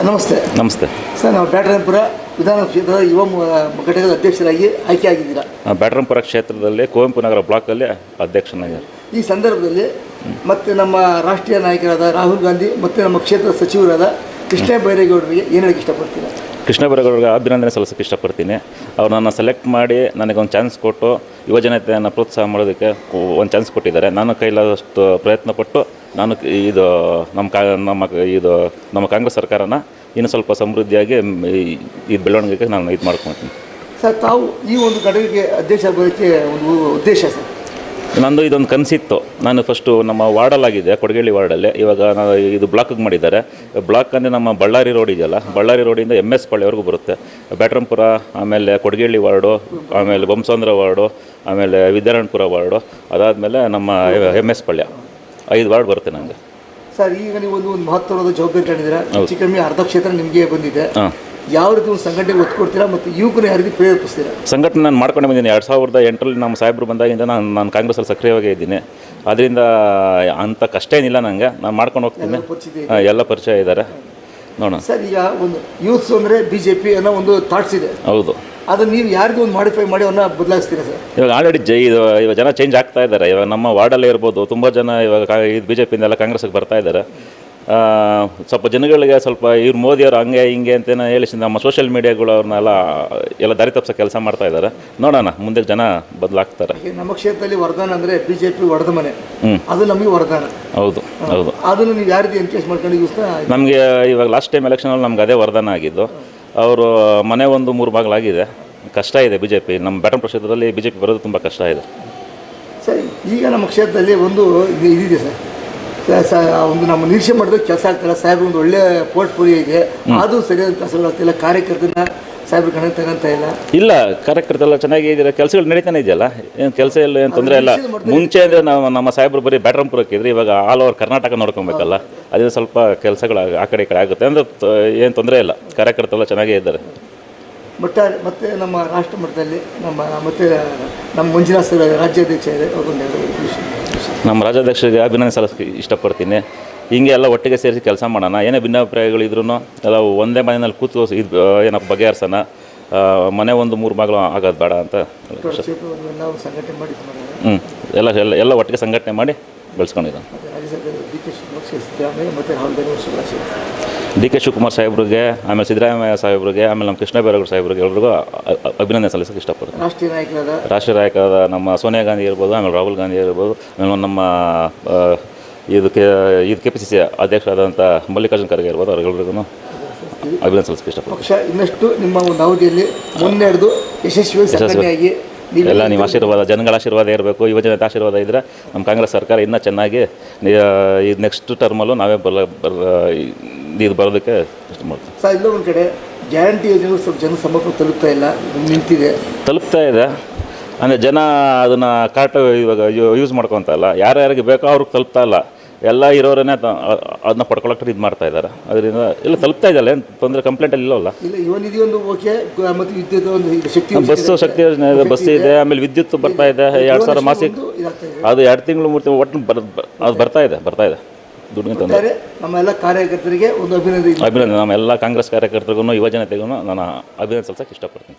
Sir ನಮಸ್ತೆ. ನಮಸ್ತೆ. Sir ನಾವು ಬ್ಯಾಟರಾಯನಪುರ ವಿಧಾನ ಕ್ಷೇತ್ರದ ಯುವ ಮ- ಘಟಕದ ಅಧ್ಯಕ್ಷರಾಗಿ ಆಯ್ಕೆಯಾಗಿದ್ದೀರಾ ಆಗಿದ್ದೀರಾ? ಬ್ಯಾಟರಂಪುರ ಕ್ಷೇತ್ರದಲ್ಲಿ ಕುವೆಂಪು ನಗರ ಬ್ಲಾಕಲ್ಲಿ ಅಧ್ಯಕ್ಷನಾಗಿ ಈ ಸಂದರ್ಭದಲ್ಲಿ ಮತ್ತೆ ನಮ್ಮ ರಾಷ್ಟ್ರೀಯ ನಾಯಕರಾದ ರಾಹುಲ್ ಗಾಂಧಿ ಮತ್ತು ನಮ್ಮ ಕ್ಷೇತ್ರದ ಸಚಿವರಾದ ಕೃಷ್ಣ ಬೈರೇಗೌಡರಿಗೆ ಏನು ಹೇಳಕ್ಕೆ ಇಷ್ಟಪಡ್ತೀರಾ? ಕೃಷ್ಣ ಬೈರೇಗೌಡರಿಗೆ ಅಭಿನಂದನೆ ಸಲ್ಲಿಸೋಕೆ ಇಷ್ಟಪಡ್ತೀನಿ. ಅವ್ರು ನನ್ನ ಸೆಲೆಕ್ಟ್ ಮಾಡಿ ನನಗೊಂದು ಚಾನ್ಸ್ ಕೊಟ್ಟು ಯುವಜನತೆಯನ್ನು ಪ್ರೋತ್ಸಾಹ ಮಾಡೋದಕ್ಕೆ ಒಂದು ಚಾನ್ಸ್ ಕೊಟ್ಟಿದ್ದಾರೆ. ನಾನು ಕೈಲಾದಷ್ಟು ಪ್ರಯತ್ನ ಪಟ್ಟು ನಾನು ಇದು ನಮ್ಮ ಕಾ ನಮ್ಮ ಇದು ನಮ್ಮ ಕಾಂಗ್ರೆಸ್ ಸರ್ಕಾರನ ಇನ್ನು ಸ್ವಲ್ಪ ಸಮೃದ್ಧಿಯಾಗಿ ಈ- ಬೆಳವಣಿಗೆಗೆ ನಾನು ಇದು ಮಾಡ್ಕೊತೀನಿ ಸರ್ ತಾವು ಈ ಒಂದು ಘಟಕಕ್ಕೆ ಅಧ್ಯಕ್ಷ ಆಗೋದಕ್ಕೆ ಒಂದು ಉದ್ದೇಶ ಸರ್? ನಂದು ಇದೊಂದು ಕನಸಿತ್ತು. ನಾನು ಫಸ್ಟು ನಮ್ಮ ವಾರ್ಡಲ್ಲಾಗಿದೆ ಕೊಡಗೇಳಿ ವಾರ್ಡಲ್ಲಿ. ಇವಾಗ ನಾನು ಇದು ಬ್ಲಾಕಿಗೆ ಮಾಡಿದ್ದಾರೆ. ಬ್ಲಾಕ್ ಅಂದರೆ ನಮ್ಮ ಬಳ್ಳಾರಿ ರೋಡ್ ಇದೆಯಲ್ಲ ಬಳ್ಳಾರಿ ರೋಡಿಂದ ಎಂ ಎಸ್ ಪಾಳ್ಯವರೆಗೂ ಬರುತ್ತೆ. ಬ್ಯಾಟ್ರಂಪುರ ಆಮೇಲೆ ಕೊಡಗೇಳಿ ವಾರ್ಡು ಆಮೇಲೆ ಬೊಮ್ಸಂದ್ರ ವಾರ್ಡು ಆಮೇಲೆ ವಿದ್ಯಾರಾಯಣಪುರ ವಾರ್ಡು ಅದಾದಮೇಲೆ ನಮ್ಮ ಎಂ ಎಸ್ ಪಾಳ್ಯ. ಐದು ವಾರ್ಡ್ ಬರುತ್ತೆ ನನಗೆ ಸರ್ ಈಗ ನೀವು ಒಂದು ಒಂದು ಮಹತ್ವದ ಜವಾಬ್ದಾರಿ ತಗೊಂಡಿದ್ದೀರಾ? ಹೆಚ್ಚು ಕಮ್ಮಿ ಅರ್ಧ ಕ್ಷೇತ್ರ ನಿಮಗೆ ಬಂದಿದೆ. ಯಾವ ರೀತಿ ಒಂದು ಸಂಘಟನೆ ಒತ್ತು ಕೊಡ್ತೀರಾ ಮತ್ತು ಯುವಕರು ಯಾವ ರೀತಿ ಪ್ರೇರೇಪಿಸ್ತೀರಾ? ಸಂಘಟನೆ ನಾನು ಮಾಡ್ಕೊಂಡು ಬಂದಿದ್ದೀನಿ. ಎರಡು ಸಾವಿರದ ಎಂಟರಲ್ಲಿ ನಮ್ಮ ಸಾಹೇಬರು ಬಂದಾಗಿಂದ ನಾನು ನಾನು ಕಾಂಗ್ರೆಸ್ಸಲ್ಲಿ ಸಕ್ರಿಯವಾಗಿ ಇದ್ದೀನಿ. ಅದರಿಂದ ಅಂಥ ಕಷ್ಟ ಏನಿಲ್ಲ ನನಗೆ ನಾನು ಮಾಡ್ಕೊಂಡು ಹೋಗ್ತೀನಿ. ಎಲ್ಲ ಪರಿಚಯ ಇದ್ದಾರೆ. ನೋಡೋಣ. ಸರ್ ಈಗ ಒಂದು ಯೂತ್ಸ್ ಅಂದರೆ ಬಿ ಜೆ ಪಿ ಅನ್ನೋ ಒಂದು ಥಾಟ್ಸ್ ಇದೆ. ಹೌದು. ಅದನ್ನು ನೀವು ಯಾರಿಗೂ ಒಂದು ಮಾಡಿಫೈ ಮಾಡಿ ಅವನ್ನ ಬದಲಾಯಿಸ್ತೀರಾ ಸರ್? ಇವಾಗ ಆಲ್ರೆಡಿ ಜೈ ಇವಾಗ ಜನ ಚೇಂಜ್ ಆಗ್ತಾ ಇದ್ದಾರೆ. ಇವಾಗ ನಮ್ಮ ವಾರ್ಡಲ್ಲೇ ಇರ್ಬೋದು ತುಂಬ ಜನ ಇವಾಗ ಕಾ ಇದು ಬಿ ಜೆ ಪಿಯಿಂದೆಲ್ಲ ಕಾಂಗ್ರೆಸ್ಗೆ ಬರ್ತಾ ಇದ್ದಾರೆ. ಸ್ವಲ್ಪ ಜನಗಳಿಗೆ ಸ್ವಲ್ಪ ಇವ್ರು ಮೋದಿಯವರು ಹಂಗೆ ಹಿಂಗೆ ಅಂತೇನೋ ಹೇಳಿ ನಮ್ಮ ಸೋಷಿಯಲ್ ಮೀಡಿಯಾಗಳು ಅವ್ರನ್ನೆಲ್ಲ ಎಲ್ಲ ದಾರಿ ತಪ್ಪಿಸೋ ಕೆಲಸ ಮಾಡ್ತಾ ಇದ್ದಾರೆ. ನೋಡೋಣ ಮುಂದೆ ಜನ ಬದಲಾಗ್ತಾರೆ. ನಮ್ಮ ಕ್ಷೇತ್ರದಲ್ಲಿ ವರದಾನ ಅಂದರೆ ಬಿ ಜೆ ಪಿ ವರದ ಮನೆ. ಹ್ಞೂ ಅದು ನಮಗೆ ವರದಾನ. ಹೌದು ಹೌದು. ಅದನ್ನು ನೀವು ಯಾವ ರೀತಿ ಎನ್ಕೇಜ್ ಮಾಡ್ಕೊಂಡು ನಮಗೆ ಇವಾಗ ಲಾಸ್ಟ್ ಟೈಮ್ ಎಲೆಕ್ಷನಲ್ಲಿ ನಮ್ಗೆ ಅದೇ ವರದಾನ ಆಗಿದ್ದು. ಅವರು ಮನೆ ಒಂದು ಮೂರು ಭಾಗಲಾಗಿದೆ ಕಷ್ಟ ಇದೆ ಬಿ ಜೆ ಪಿ ನಮ್ಮ ಬ್ಯಾಟನ್ ಕ್ಷೇತ್ರದಲ್ಲಿ ಬಿ ಜೆ ಪಿ ಬರೋದು ತುಂಬ ಕಷ್ಟ ಇದೆ. ಸರ್ ಈಗ ನಮ್ಮ ಕ್ಷೇತ್ರದಲ್ಲಿ ಒಂದು ಇದು ಇದಿದೆ ಸರ್. ಸ- ಸ- ಒಂದು ನಮ್ಮ ನಿರೀಕ್ಷೆ ಮಾಡಿದ್ರೆ ಕೆಲಸ ಆಗ್ತಿಲ್ಲ ಸಾಹೇಬ್ರ ಒಂದು ಒಳ್ಳೆ ಪೋರ್ಟ್ಫೋಲಿಯೋ ಇದೆ. ಅದು ಸರಿಯಾದ ಕೆಲಸಗಳಾಗ್ತಿಲ್ಲ ಕಾರ್ಯಕರ್ತನ ಸಾಹೇಬ್ರ ಕಣ ತಗೊಂತ ಇಲ್ಲ. ಇಲ್ಲ ಕಾರ್ಯಕರ್ತರೆಲ್ಲ ಚೆನ್ನಾಗಿ ಇದ್ದಾರೆ. ಕೆಲಸಗಳು ನಡೀತಾನೆ ಇದೆಯಲ್ಲ? ಏನು ಕೆಲಸ ಇಲ್ಲ ಏನು ತೊಂದರೆ ಇಲ್ಲ. ಮುಂಚೆ ಅಂದರೆ ನಾವು ನಮ್ಮ ಸಾಹೇಬ್ರು ಬರೀ ಬ್ಯಾಟ್ರಂಪುರಕ್ಕೆ ಇದ್ರೆ ಇವಾಗ ಆಲ್ ಓವರ್ ಕರ್ನಾಟಕ ನೋಡ್ಕೊಬೇಕಲ್ಲ? ಅದೇ ಸ್ವಲ್ಪ ಕೆಲಸಗಳು ಆ ಕಡೆ ಈ ಕಡೆ ಆಗುತ್ತೆ. ಅಂದರೆ ಏನು ತೊಂದರೆ ಇಲ್ಲ. ಕಾರ್ಯಕರ್ತರೆಲ್ಲ ಚೆನ್ನಾಗೇ ಇದ್ದಾರೆ. ಬಟ್ ಮತ್ತೆ ನಮ್ಮ ರಾಷ್ಟ್ರ ಮಟ್ಟದಲ್ಲಿ ನಮ್ಮ ಮತ್ತೆ ನಮ್ಮ ಮಂಜುನಾಥ್ ರಾಜ್ಯಾಧ್ಯಕ್ಷ ಇದೆ ಅವ್ರೊಂದು ಎರಡು ವಿಷಯ ನಮ್ಮ ರಾಜ್ಯಾಧ್ಯಕ್ಷರಿಗೆ ಅಭಿನಂದನೆ ಸಲ್ಲಿಸಕ್ಕೆ ಇಷ್ಟಪಡ್ತೀನಿ. ಹಿಂಗೆ ಎಲ್ಲ ಒಟ್ಟಿಗೆ ಸೇರಿಸಿ ಕೆಲಸ ಮಾಡೋಣ. ಏನೇ ಭಿನ್ನಾಭಿಪ್ರಾಯಗಳಿದ್ರೂ ಎಲ್ಲ ಒಂದೇ ಮನೆಯಲ್ಲಿ ಕೂತು ಇದು ಏನಪ್ಪ ಬಗೆಹರಿಸೋಣ. ಮನೆ ಒಂದು ಮೂರು ಮಗಳು ಆಗೋದು ಬೇಡ ಅಂತ. ಹ್ಞೂ ಎಲ್ಲ ಎಲ್ಲ ಎಲ್ಲ ಒಟ್ಟಿಗೆ ಸಂಘಟನೆ ಮಾಡಿ ಸರ್ಕಾರದ ಡಿ ಕೆ ಶಿವಕುಮಾರ್ ಸಾಹೇಬ್ರಿಗೆ ಆಮೇಲೆ ಸಿದ್ದರಾಮಯ್ಯ ಸಾಹೇಬ್ರಿಗೆ ಆಮೇಲೆ ನಮ್ಮ ಕೃಷ್ಣ ಬೈರೇಗೌಡ ಸಾಹೇಬ್ರಿಗೆ ಎಲ್ರಿಗೂ ಅಭಿನಂದನೆ ಸಲ್ಲಿಸಕ್ಕೆ ಇಷ್ಟಪಡ್ತೀನಿ. ರಾಷ್ಟ್ರೀಯ ನಾಯಕರಾದ? ರಾಷ್ಟ್ರೀಯ ನಾಯಕರಾದ ನಮ್ಮ ಸೋನಿಯಾ ಗಾಂಧಿ ಇರ್ಬೋದು ಆಮೇಲೆ ರಾಹುಲ್ ಗಾಂಧಿ ಇರ್ಬೋದು ಆಮೇಲೆ ನಮ್ಮ ಆ, ಇದು ಕೆ ಇದು ಕೆ ಪಿ ಸಿ ಸಿ ಅಧ್ಯಕ್ಷರಾದಂಥ ಮಲ್ಲಿಕಾರ್ಜುನ ಖರ್ಗೆ ಇರ್ಬೋದು ಅವ್ರಿಗೆಲ್ರಿಗೂ ಅಭಿನಂದನೆ ಸಲ್ಲಿಸಕ್ಕೆ ಇಷ್ಟಪಡ್ತೀನಿ. ಪಕ್ಷ ಇನ್ನಷ್ಟು ನಿಮ್ಮ ಒಂದು ಅವಧಿಯಲ್ಲಿ ಮುನ್ನಡೆದು ಯಶಸ್ವಿ ಸಂಘಟನೆಯಾಗಿ ನೀವು ಎಲ್ಲ ನಿಮ್ಮ ಆಶೀರ್ವಾದ ಜನಗಳ ಆಶೀರ್ವಾದ ಇರಬೇಕು ಯುವಜನತೆ ಆಶೀರ್ವಾದ ಇದ್ದರೆ ನಮ್ಮ ಕಾಂಗ್ರೆಸ್ ಸರ್ಕಾರ ಇನ್ನೂ ಚೆನ್ನಾಗಿ ಈ ನೆಕ್ಸ್ಟ್ ಟರ್ಮಲ್ಲೂ ನಾವೇ ಬರ ಇದು ಬರೋದಕ್ಕೆ ಇಷ್ಟ ಮಾಡ್ತೀನಿ. ಸರ್ ಇಲ್ಲೋ ಒಂದು ಕಡೆ ಗ್ಯಾರಂಟಿ ಯೋಜನೆ ಸ್ವಲ್ಪ ಜನ ಸಮರ್ಪಕ ತಲುಪ್ತಾ ಇಲ್ಲ ನಿಂತಿದೆ. ತಲುಪ್ತಾ ಇದೆ. ಅಂದರೆ ಜನ ಅದನ್ನು ಕಾಟ ಇವಾಗ ಯೂಸ್ ಮಾಡ್ಕೊತ ಇಲ್ಲ. ಯಾರ್ಯಾರಿಗೆ ಬೇಕೋ ಅವ್ರಿಗೆ ತಲುಪ್ತಾ ಇಲ್ಲ. ಎಲ್ಲ ಇರೋರನ್ನೇ ಅದನ್ನ ಪಡ್ಕೊಳಕ್ಕೆ ಇದು ಮಾಡ್ತಾ ಇದ್ದಾರೆ. ಅದರಿಂದ ಇಲ್ಲ ತಲುಪ್ತಾ ಇದೆಯಲ್ಲ ಏನು ತೊಂದರೆ ಕಂಪ್ಲೇಂಟಲ್ಲಿ ಇಲ್ಲವಲ್ಲ? ಬಸ್ಸು ಶಕ್ತಿ ಯೋಜನೆ ಇದೆ ಬಸ್ ಇದೆ ಆಮೇಲೆ ವಿದ್ಯುತ್ ಬರ್ತಾ ಇದೆ ಎರಡು ಸಾವಿರ ಮಾಸಿಕ ಅದು ಎರಡು ತಿಂಗಳು ಮೂರು ತಿಂಗಳು ಒಟ್ಟು ಅದು ಬರ್ತಾ ಇದೆ ಬರ್ತಾ ಇದೆ. ದುಡ್ಡಿನ ತಂದು ನಮ್ಮೆಲ್ಲ ನಮ್ಮ ಎಲ್ಲ ಕಾರ್ಯಕರ್ತರಿಗೆ ಒಂದು ಅಭಿನಂದನೆ. ಅಭಿನಂದನೆ. ನಮ್ಮ ಎಲ್ಲ ಕಾಂಗ್ರೆಸ್ ಕಾರ್ಯಕರ್ತರಿಗೂ ಯುವಜನತೆಗೂ ನಾನು ಅಭಿನಂದನೆ ಸಲ್ಲಿಸಕ್ಕೆ ಇಷ್ಟಪಡ್ತೀನಿ.